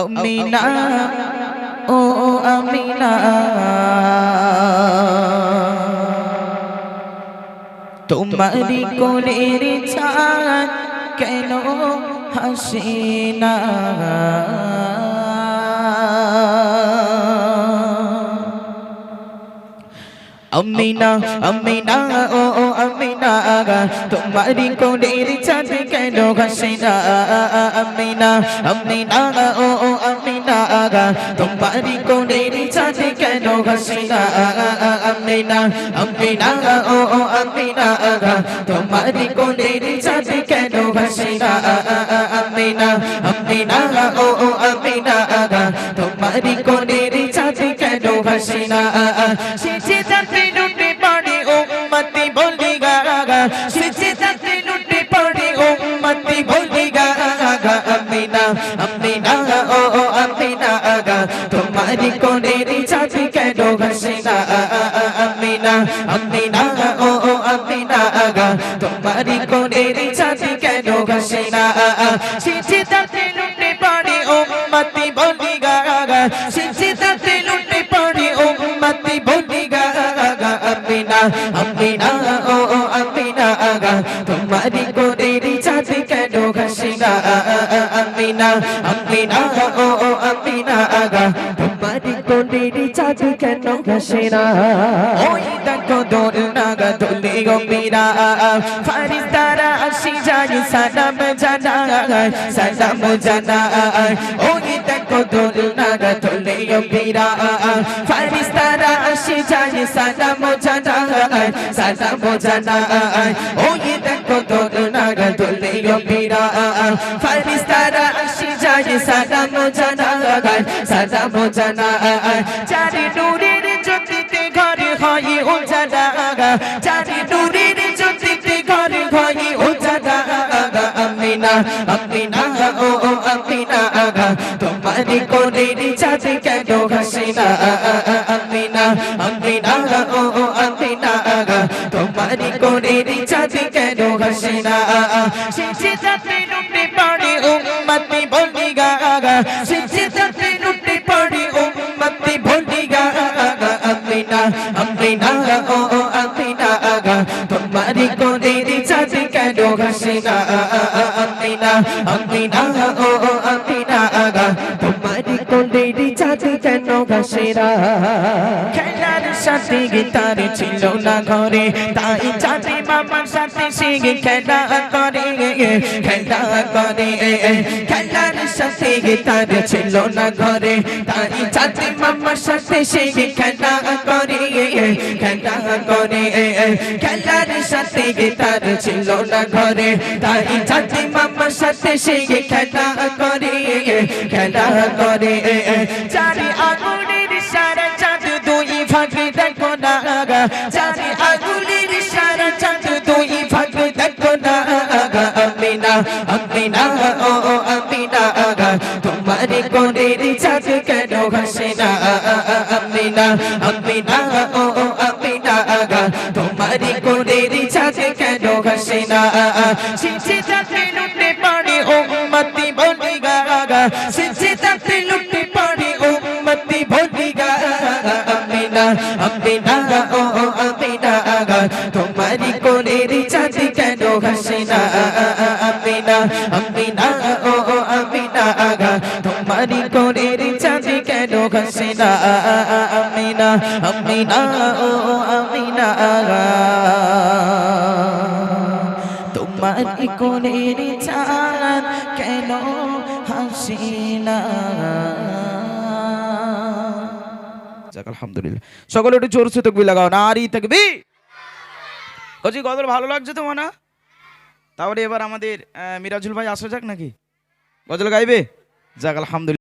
আমিনা ও আমিনা। তোমারি কোলের চাঁদ কেন হাসিনা আমিনা আমিনা ও ও আমিনা তোমারি কোলের চাঁদ কেন হাসিনা আমিনা আমিনা ও ও আমিনা তোমারি কোলের চাঁদ কেন হাসিনা আমিনা আমিনা ও ও আমিনা তোমারি কোলের চাঁদ কেন হাসিনা আমিনা আমিনা ও ও আমিনা তোমারি কোলের চাঁদ কেন হাসিনা সিজে তাতে লুটে পড়ে আমিনা ও আমিনা আগা তোমারি কোলের চাঁদ কেন হাসিনা আমিনা আমিনা, ও আমিনা আগা তোমারি কোলের চাঁদ কেন হাসিনা সিজে তাতে লুটে পড়ে উম্মতি বলি গাগা সিজে তাতে লুটে পড়ে উম্মতি বলি গাগা আমিনা আমিনা, ও আমিনা আগা তোমারি হাসিনা আমিনা আমিনা, ও ও, আমিনা আগা। তোমারি কোলের চাঁদ কেন হাসিনা ওই দেখো দোল নাগা, দোলে গম্ভীরা ফারিস্তারা আসি যায় সালাম জানা সালাম জানা ওই দেখো দোল নাগা, দোলে গম্ভীরা ফারিস্তারা আসি যায় সালাম জানা সালাম জানা ওই দেখো দোল নাগা, দোলে গম্ভীরা ফারিস্তারা যায় সালাম জানা সালাম জানা চারি নূরের জ্যোতিতে ঘরে হয় উজালা চারি নূরের জ্যোতিতে ঘরে হয় উজালা আমিনা আমিনা, ও আমিনা আগা তোমারি কোলের চাঁদ কেন হাসিনা আমিনা আমিনা, ও আমিনা আগা তোমারি কোলের চাঁদ কেন হাসিনা? সিজে তাতে লুটে পড়ে উম্মতি বলি গাগা সিজে তাতে লুটে পড়ে উম্মতি বলি গাগা আমিনা আমিনা, ও আমিনা, তোমারি কোলের চাঁদ কেন হাসিনা? আমিনা আমিনা, ও আমিনা, তোমারি কোলের চাঁদ কেন হাসিনা? খেলার সাথে গিটার ছিল না ঘরে তাই চাঁদে মামার সাথে সে খেলা করে খেলা করে খেলার সাথে গিটার ছিল না ঘরে তাই চাঁদে মামার সাথে সে খেলা করে খেলা করে খেলার সাথে গিটার ছিল না ঘরে তাই চাঁদে মামার সাথে সে খেলা করে খেলা করে চারি আগুনের সারা চাঁদ দুই ভাগে দেখো না চারি আগুনের সারা চাঁদ দুই ভাগে দেখো না আমিনা আমিনা, ও আমিনা তোমারে কোলের চাঁদ কেন হাসে না? আমিনা আমিনা, ও আমিনা তোমারে কোলের চাঁদ কেন হাসে না? সিঁচে তাতে লুটে পড়ে ও মতি বলি গাগা সিঁচে আমিনা আমিনা ও আমিনা আগা তোমারি কোলের চাঁদ কেন হাসে না? আমিনা আমিনা ও আমিনা আগা তোমারি কোলের চাঁদ কেন হাসে না? আমিনা আমিনা ও আমিনা আগা তোমার কোলের চাঁদ কেন হাসিনা যাক, আলহামদুলিল্লাহ। সকলে একটু জোরসে তকবি লাগাও। নারী তকবি বলছি গজল ভালো লাগছে তোমার, না? তাহলে এবার আমাদের মিরাজুল ভাই আসা যাক নাকি? গজল গাইবে? যাক, আলহামদুলিল্লাহ।